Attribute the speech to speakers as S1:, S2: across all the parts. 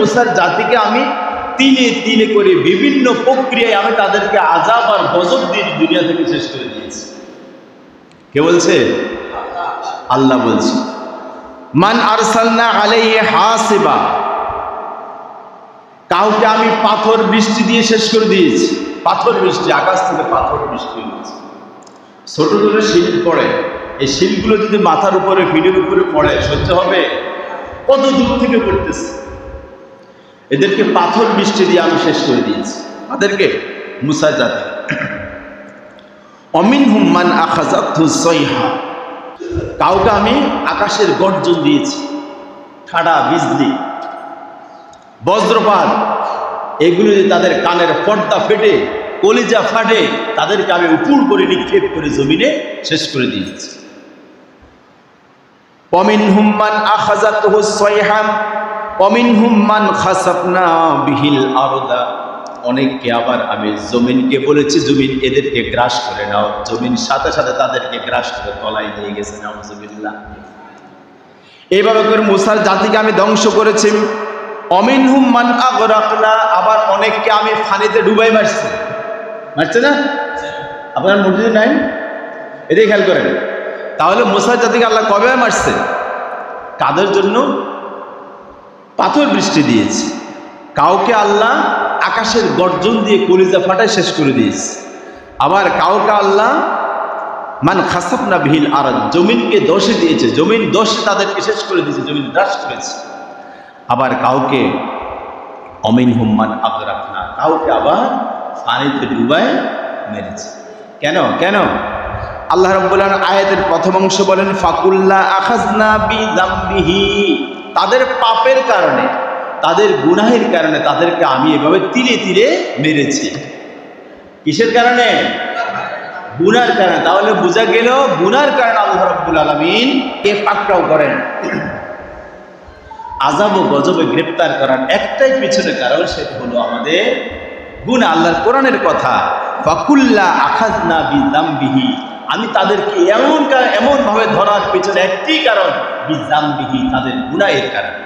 S1: মুসার জাতিকে আমি তিলে তিলে করে বিভিন্ন প্রক্রিয়ায় আমি তাদেরকে আজাব আর গজব দিয়ে দুনিয়া থেকে শেষ করে দিয়েছি। কে বলছে? আল্লাহ বলছে। মান আরসালনা কাউকে আমি পাথর বৃষ্টি দিয়ে শেষ করে দিয়েছি। পাথর বৃষ্টি, আকাশ থেকে পাথর বৃষ্টি হয়েছে ছোট ছোট শিল পড়ে। এই শিলগুলো যদি মাথার উপরে, পিঠের উপরে পড়ে, সহ্য হবে? কত দূর থেকে পড়তেছে? এদেরকে পাথর বৃষ্টি দিয়ে আমি শেষ করে দিয়েছি। তাদেরকে মুসা জাতি অমিন হুম্মান আখাজাতু সৈহা কাউকে আমি আকাশের গর্জন দিয়েছি। ঠাডা, বিজলি, বজ্রপাত, এগুলো যে তাদের কানের পর্দা ফেটে, কলিজা ফাটে, তাদেরকে আমি উপুর করে নিক্ষেপ করে জমিনে শেষ করে দিয়েছি। অমিন হুম্মান আখাজাত পমিন হুম্মান খাসাপনা বিহিল আরদা। অনেককে আবার আমি জমিনকে বলেছি, জমিন এদেরকে গ্রাস করে নাও। জমিন সাথে সাথে তাদেরকে গ্রাস করে তলায় দিয়ে গেছে, নাউজুবিল্লাহ। এইভাবে করে মুসার জাতিকে আমি ধ্বংস করেছি। অমিন হুম্মান আগরাকনা, আবার অনেককে আমি ফানিতে ডুবাই মারছি। মারছে না? আপনার মসজিদে নাই? এটাই খেয়াল করেন। তাহলে মুসার জাতিকে আল্লাহ কবে মারছে? কাদের জন্য? পাথর বৃষ্টি দিয়েছে। কাউকে আল্লাহ আকাশের গর্জন দিয়ে কলিজা ফাটায় শেষ করে দিয়েছে। আবার কাউকে আল্লাহ মান খাসাপ না ভিল আর জমিনকে দোষে দিয়েছে। জমিন দোষে তাদেরকে শেষ করে দিয়েছে, জমিন হ্রাস করেছে। আবার কাউকে অমিন হুম্মান আবরাক না কাউকে আবার পানিতে ডুবায় মেরেছে। কেন? কেন? আল্লাহ রব্বুল আলামিন আয়াতের প্রথম অংশ বলেন, ফাকুল্লা আখাজনা বি জাম্বিহি। তাদের পাপের কারণে, তাদের গুনাহের কারণে তাদেরকে আমি এভাবে তিলে তিলে মেরেছি। কিসের কারণে? গুনার কারণে। তাহলে বোঝা গেল গুনার কারণে আল্লাহ রব্বুল আলমিন কে পাকড়াও করেন? আজাব ও গজবে গ্রেপ্তার করার একটাই পিছনে কারণ সেটা হলো আমাদের গুণ আল্লাহর কোরআনের কথা। ফাকুল্লা আখাজ না বিহি আমি তাদেরকে এমন কা- এমনভাবে ধরার পিছনে একটি কারণ বিহি তাদের গুনাহের কারণে।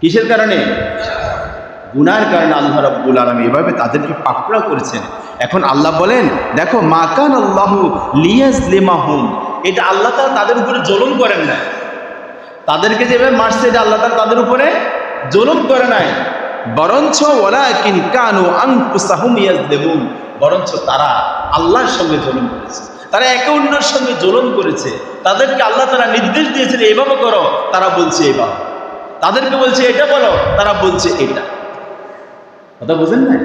S1: কিসের কারণে? গুনার কারণে আল্লাহ রব্বুল আলম এভাবে তাদেরকে পাকড়া করেছেন। এখন আল্লাহ বলেন, দেখো মাকান আল্লাহ লিয়াজ লেমাহুম এটা আল্লাহ তাআলা তাদের উপরে জলম করেন না তাদেরকে যেভাবে মারছে, এটা আল্লাহ তাআলা তাদের উপরে জুলুম করে নাই। বরঞ্চ ওয়ালাকিন কানু আনফুসাহুম ইয়াজলিমুন বরঞ্চ তারা আল্লাহর সঙ্গে জুলুম করেছে। তারা একে অন্যের সঙ্গে জ্বলন করেছে। তাদেরকে আল্লাহ তারা নির্দেশ দিয়েছেন, এইভাবে করো, তারা বলছে এইভাবে। তাদেরকে বলছে এটা বলো, তারা বলছে এটা। কথা বুঝেন না